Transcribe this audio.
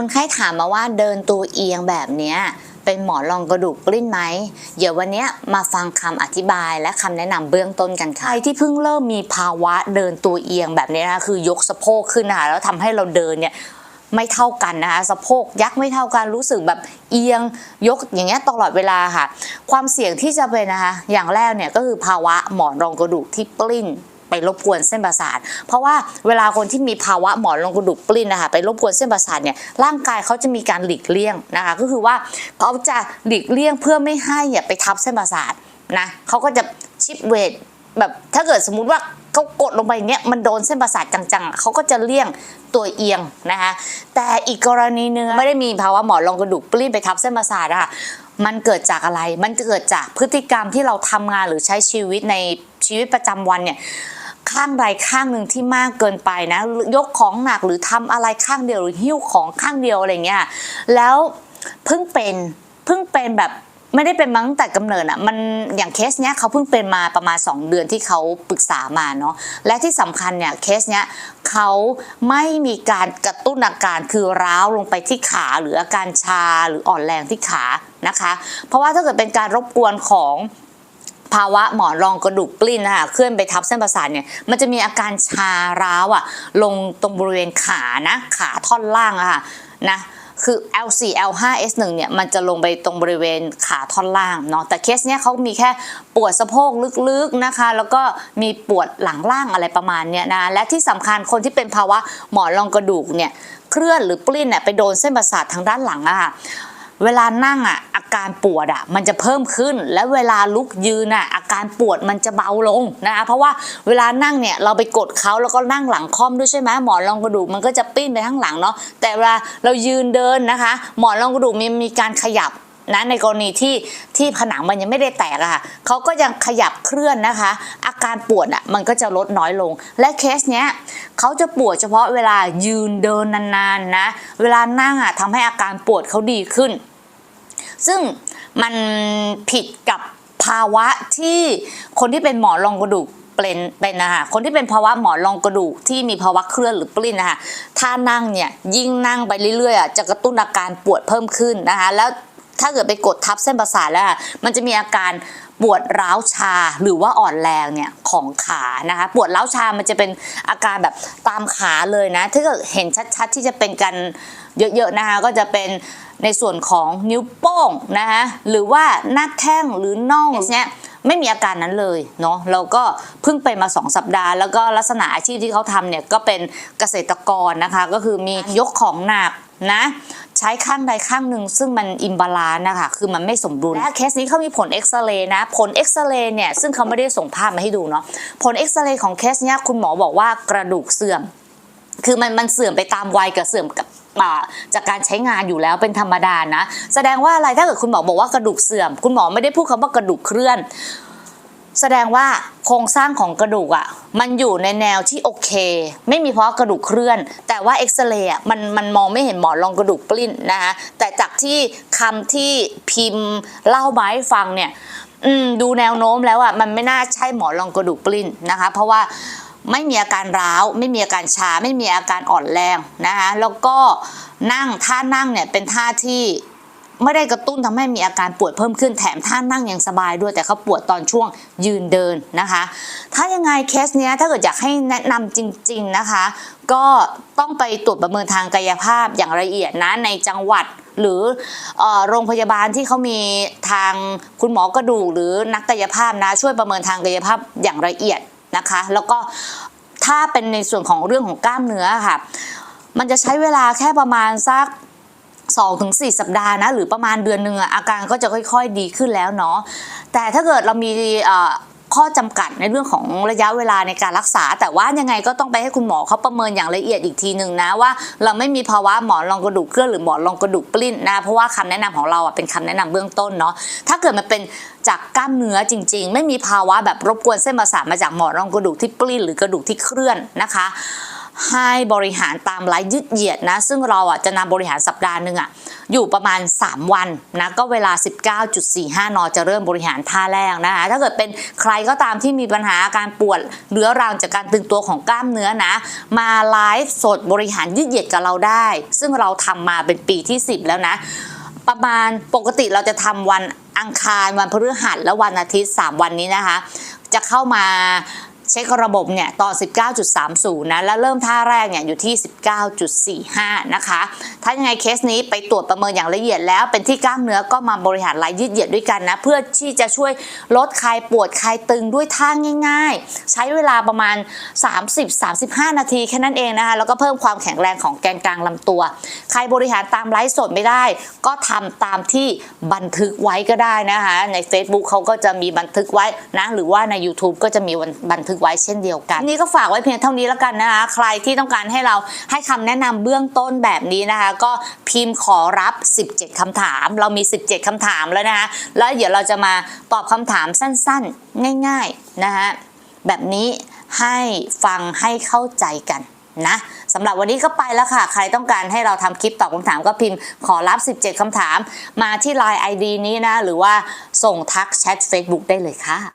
คนไข้ถามมาว่าเดินตัวเอียงแบบนี้เป็นหมอนรองกระดูกกลิ้นไหม เดี๋ยววันนี้มาฟังคำอธิบายและคำแนะนำเบื้องต้นกันค่ะ ใครที่เพิ่งเริ่มมีภาวะเดินตัวเอียงแบบนี้นะคะคือยกสะโพกขึ้นนะคะแล้วทำให้เราเดินเนี่ยไม่เท่ากันนะคะสะโพกยักไม่เท่ากันรู้สึกแบบเอียงยกอย่างเงี้ยตลอดเวลาค่ะ ความเสี่ยงที่จะเป็นนะคะ อย่างแรกเนี่ยก็คือภาวะหมอนรองกระดูกที่ปลิ้น ไปรบกวนเส้นประสาท เพราะว่าเวลาคนที่มีภาวะหมอนรองกระดูกปลิ้นนะคะไปรบกวนเส้นประสาทเนี่ยร่างกายเขาจะมีการหลีกเลี่ยงนะคะก็คือว่าเขาจะหลีกเลี่ยงเพื่อไม่ให้ไปทับเส้นประสาทนะเขาก็จะชิปเวทแบบถ้าเกิดสมมุติว่าเขากดลงไปอย่างเงี้ยมันโดนเส้นประสาทจังๆ เขาก็จะเลี่ยงตัวเอียงนะคะ แต่อีกกรณีหนึงไม่ได้มีภาวะหมอนรองกระดูกปลิ้นไปทับเส้นประสาทอะคะมันเกิดจากอะไร มันเกิดจากพฤติกรรมที่เราทำงานหรือใช้ชีวิตในชีวิตประจำวันเนี่ย ข้างใดข้างหนึ่งที่มากเกินไปนะ ยกของหนักหรือทำอะไรข้างเดียวหรือหิ้วของข้างเดียวอะไรเงี้ยแล้วเพิ่งเป็นเพิ่งเป็นแบบไม่ได้เป็นมั้งแต่กำเนิดอะมันอย่างเคสเนี้ยเขาเพิ่งเป็นมาประมาณ 2 เดือนที่เขาปรึกษามาเนาะและที่สำคัญเนี่ยเคสเนี้ยเขาไม่มีการกระตุ้นอาการคือร้าวลงไปที่ขาหรืออาการชาหรืออ่อนแรงที่ขานะคะ เพราะว่าถ้าเกิดเป็นการรบกวนของ ภาวะหมอนรองกระดูกปลิ้นนะคะเคลื่อนไปทับเส้นประสาทเนี่ยมันจะมีอาการชาร้าวอะลงตรงบริเวณขานะขาท่อนล่างอะค่ะนะคือ L4 L5 S1 เนี่ยมันจะลงไปตรงบริเวณขาท่อนล่างเนาะแต่เคสเนี้ยเขามีแค่ปวดสะโพกลึกๆนะคะ แล้วก็มีปวดหลังล่างอะไรประมาณเนี้ยนะและที่สำคัญคนที่เป็นภาวะหมอนรองกระดูกเนี่ยเคลื่อนหรือปลิ้นเนี่ยไปโดนเส้นประสาททางด้านหลังอะค่ะเวลานั่งอะ การปวดอะมันจะเพิ่มขึ้นและเวลาลุกยืนอะอาการปวดมันจะเบาลงนะคะเพราะว่าเวลานั่งเนี่ยเราไปกดเขาแล้วก็นั่งหลังคอมด้วยใช่ไหมหมอนรองกระดูกมันก็จะปิ้นไปข้างหลังเนาะแต่เวลาเรายืนเดินนะคะ หมอนรองกระดูกมีมีการขยับนะในกรณีที่ที่ผนังมันยังไม่ได้แตกอะค่ะเขาก็ยังขยับเคลื่อนนะคะ อาการปวดอะมันก็จะลดน้อยลง และเคสเนี้ยเขาจะปวดเฉพาะเวลายืนเดินนานๆนะ เวลานั่งอะทำให้อาการปวดเขาดีขึ้น ซึ่งมันผิดกับภาวะที่คนที่เป็นหมอนรองกระดูกเป็นเป็นนะคะคนที่เป็นภาวะหมอนรองกระดูกที่มีภาวะเคลื่อนหรือปลิ้นนะคะถ้านั่งเนี่ยยิ่งนั่งไปเรื่อยๆอะจะกระตุ้นอาการปวดเพิ่มขึ้นนะคะแล้วถ้าเกิดไปกดทับเส้นประสาทแล้วอะมันจะมีอาการปวดร้าวชาหรือว่าอ่อนแรงเนี่ยของขานะคะปวดร้าวชามันจะเป็นอาการแบบตามขาเลยนะ ถ้าเกิดเห็นชัดๆที่จะเป็นกันเยอะๆนะคะก็จะเป็น ในส่วนของนิ้วโป้งนะคะหรือว่าหน้าแข้งหรือน่องเนี้ยไม่มีอาการนั้นเลยเนาะเราก็เพิ่งไปมา 2 สัปดาห์ แล้วก็ลักษณะอาชีพที่เขาทำเนี่ยก็เป็นเกษตรกรนะคะ ก็คือมียกของหนักนะใช้ข้างใดข้างหนึ่งซึ่งมันอิมบาลานซ์นะคะคือมันไม่สมดุลและเคสนี้เขามีผลเอ็กซเรย์นะผลเอ็กซเรย์เนี่ยซึ่งเขาไม่ได้ส่งภาพมาให้ดูเนาะผลเอ็กซเรย์ของเคสเนี้ยคุณหมอบอกว่ากระดูกเสื่อม คือมันมันเสื่อมไปตามวัยกับเสื่อมกับจากการใช้งานอยู่แล้วเป็นธรรมดานะ แสดงว่าอะไรถ้าเกิดคุณหมอบอกว่ากระดูกเสื่อม คุณหมอไม่ได้พูดคำว่ากระดูกเคลื่อน แสดงว่าโครงสร้างของกระดูกอะ มันอยู่ในแนวที่โอเค ไม่มีเพราะกระดูกเคลื่อน แต่ว่าเอ็กซเรย์อะมันมันมองไม่เห็นหมอนรองกระดูกปลิ้นนะคะแต่จากที่คำที่พิมพ์เล่ามาให้ฟังเนี่ยดูแนวโน้มแล้วอะมันไม่น่าใช่หมอนรองกระดูกปลิ้นนะคะ เพราะว่า ไม่มีอาการร้าว ไม่มีอาการชา ไม่มีอาการอ่อนแรงนะคะแล้วก็นั่งท่านั่งเนี่ยเป็นท่าที่ไม่ได้กระตุ้นทำให้มีอาการปวดเพิ่มขึ้นแถมท่านั่งยังสบายด้วยแต่เขาปวดตอนช่วงยืนเดินนะคะ ถ้ายังไงเคสเนี้ยถ้าเกิดอยากให้แนะนำจริง ๆนะคะ ก็ต้องไปตรวจประเมินทางกายภาพอย่างละเอียดนะในจังหวัดหรืออโรงพยาบาลที่เขามีทางคุณหมอกระดูกหรือนักกายภาพนะช่วยประเมินทางกายภาพอย่างละเอียด นะคะ แล้วก็ถ้าเป็นในส่วนของเรื่องของกล้ามเนื้อค่ะ มันจะใช้เวลาแค่ประมาณสัก2-4ถึงสัปดาห์นะ หรือประมาณเดือนหนึ่งอาการก็จะค่อย ๆ ดีขึ้นแล้วเนาะแต่ถ้าเกิดเรามีอ่อ ข้อจำกัดในเรื่องของระยะเวลาในการรักษา แต่ว่ายังไงก็ต้องไปให้คุณหมอเขาประเมินอย่างละเอียดอีกทีหนึ่งนะว่า เราไม่มีภาวะหมอนรองกระดูกเคลื่อนหรือหมอนรองกระดูกปลิ้นนะเพราะว่าคำแนะนำของเราอะเป็นคำแนะนำเบื้องต้นเนาะถ้าเกิดมันเป็นจากกล้ามเนื้อจริง ๆ ไม่มีภาวะแบบรบกวนเส้นประสาทมาจากหมอนรองกระดูกที่ปลิ้นหรือกระดูกที่เคลื่อนนะคะ ให้บริหารตามไลฟ์ยืดเหยียดนะ ซึ่งเราอะจะนำบริหารสัปดาห์หนึ่งอะอยู่ประมาณ 3 วันนะก็เวลา 19.45 น จะเริ่มบริหารท่าแรกนะคะถ้าเกิดเป็นใครก็ตามที่มีปัญหาอาการปวดเรื้อรังจากการตึงตัวของกล้ามเนื้อนะ มาไลฟ์สดบริหารยืดเหยียดกับเราได้ ซึ่งเราทำมาเป็นปีที่ 10 แล้วนะ ประมาณปกติเราจะทำวันอังคารวันพฤหัสและวันอาทิตย์ 3 วันนี้นะคะ จะเข้ามา เช็คระบบเนี่ยต่อ 19.30 นะ แล้วเริ่มท่าแรกเนี่ยอยู่ที่ 19.45 นะคะ ถ้ายังไงเคสนี้ไปตรวจประเมินอย่างละเอียดแล้วเป็นที่กล้ามเนื้อก็มาบริหารไหลยืดเหยียดด้วยกันนะ เพื่อที่จะช่วยลดคลายปวดคลายตึงด้วยท่าง่าย ๆ ใช้เวลาประมาณ 30-35 นาทีแค่นั้นเองนะคะ แล้วก็เพิ่มความแข็งแรงของแกนกลางลำตัว ใครบริหารตามไลฟ์สดไม่ได้ ก็ทำตามที่บันทึกไว้ก็ได้นะคะ ใน Facebook เขาก็จะมีบันทึกไว้นะ หรือว่าใน YouTube ก็จะมีบันทึกไว้เช่นเดียวกัน นี่ก็ฝากไว้เพียงเท่านี้แล้วกันนะคะ ใครที่ต้องการให้เราให้คำแนะนำเบื้องต้นแบบนี้นะคะ ก็พิมพ์ขอรับ 17คำถาม เรามี 17คำถามแล้วนะคะ แล้วเดี๋ยวเราจะมาตอบคำถามสั้นๆ ง่าย ๆ นะคะแบบนี้ให้ฟังให้เข้าใจกันนะสำหรับวันนี้ก็ไปแล้วค่ะ ใครต้องการให้เราทำคลิปตอบคำถามก็พิมพ์ขอรับ 17คำถาม มาที่ Line ID นี้นะ หรือว่าส่งทักแชท Facebook ได้เลยค่ะ